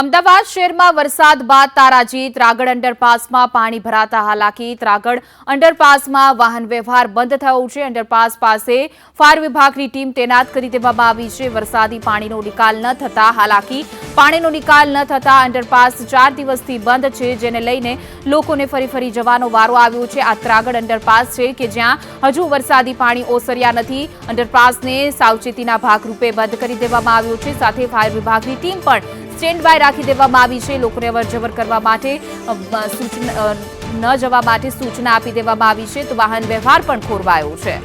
અમદાવાદ શહેરમાં વરસાદ બાદ તારાજી ત્રાગડ અંડરપાસમાં પાણી ભરાતા હાલાકી. ત્રાગડ અંડરપાસમાં વાહન વ્યવહાર બંધ થયો છે. અંડરપાસ પાસે ફાયર વિભાગની ટીમ તૈનાત કરી દેવામાં આવી છે. વરસાદી પાણીનો નિકાલ ન થતા હાલાકી. પાણીનો નિકાલ ન થતા અંડરપાસ ચાર દિવસથી બંધ છે, જેને લઈને લોકોને ફરી ફરી જવાનો વારો આવ્યો છે. આ ત્રાગડ અંડરપાસ છે કે જ્યાં હજુ વરસાદી પાણી ઓસર્યા નથી. અંડરપાસને સાવચેતીના ભાગરૂપે બંધ કરી દેવામાં આવ્યો છે. સાથે ફાયર વિભાગની ટીમ પણ સ્ટેન્ડ બાય રાખી દેવામાં આવી છે. લોકોને અવરજવર કરવા માટે ન જવા માટે સૂચના આપી દેવામાં આવી છે. તો વાહન વ્યવહાર પણ ખોરવાયો છે.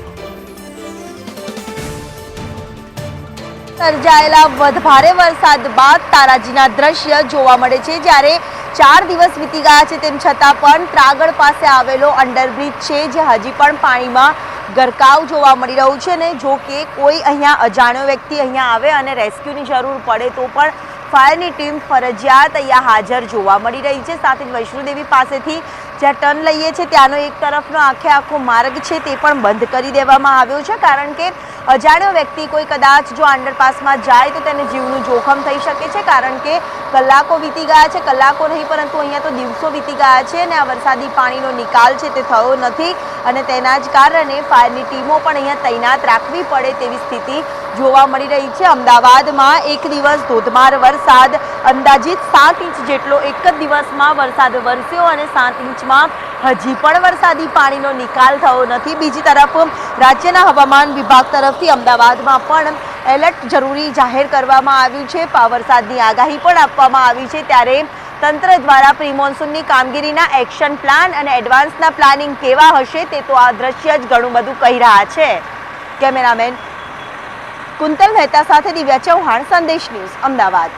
સર્જાયેલા વધારે વરસાદ બાદ તારાજીના દ્રશ્ય જોવા મળે છે. જ્યારે ચાર દિવસ વીતી ગયા છે તેમ છતાં પણ ત્રાગડ પાસે આવેલો અંડરબ્રિજ છે, જે હજી પણ પાણીમાં ગરકાવ જોવા મળી રહ્યું છે. ને જો કે કોઈ અહીંયા અજાણ્યો વ્યક્તિ અહીંયા આવે અને રેસ્ક્યુની જરૂર પડે તો પણ ફાયરની ટીમ ફરજિયાત અહીંયા હાજર જોવા મળી રહી છે. સાથે જ વૈષ્ણોદેવી પાસેથી જ્યાં ટર્ન લઈએ છીએ, ત્યાંનો એક તરફનો આખે આખો માર્ગ છે તે પણ બંધ કરી દેવામાં આવ્યો છે, કારણ કે અજાણ્યો વ્યક્તિ કોઈ કદાચ જો અંડરપાસમાં જાય તો તેને જીવનું જોખમ થઈ શકે છે, કારણ કે કલાકો વીતી ગયા છે, કલાકો નહીં, પરંતુ અહીંયા તો દિવસો વીતી ગયા છે અને આ વરસાદી પાણીનો નિકાલ છે તે થયો નથી અને તેના જ કારણે ફાયરની ટીમો પણ અહીંયા તૈનાત રાખવી પડે તેવી સ્થિતિ જોવા મળી રહી છે. અમદાવાદમાં એક દિવસ ધોધમાર વરસાદ અંદાજિત સાત ઇંચ જેટલો એક જ દિવસમાં વરસાદ વરસ્યો અને સાત ઇંચમાં હજી પણ વરસાદી પાણીનો નિકાલ થયો નથી. બીજી તરફ રાજ્યના હવામાન વિભાગ તરફથી અમદાવાદમાં પણ એલર્ટ જરૂરી જાહેર કરવામાં આવ્યું છે. વરસાદની આગાહી પણ આપવામાં આવી છે. ત્યારે તંત્ર દ્વારા પ્રિમોન્સૂનની કામગીરીના એક્શન પ્લાન અને એડવાન્સના પ્લાનિંગ કેવા હશે તે તો આ દ્રશ્ય જ ઘણું બધું કહી રહ્યા છે. કેમેરામેન કુંતલ મહેતા સાથે દિવ્યા ચૌહાણ, સંદેશ ન્યૂઝ, અમદાવાદ.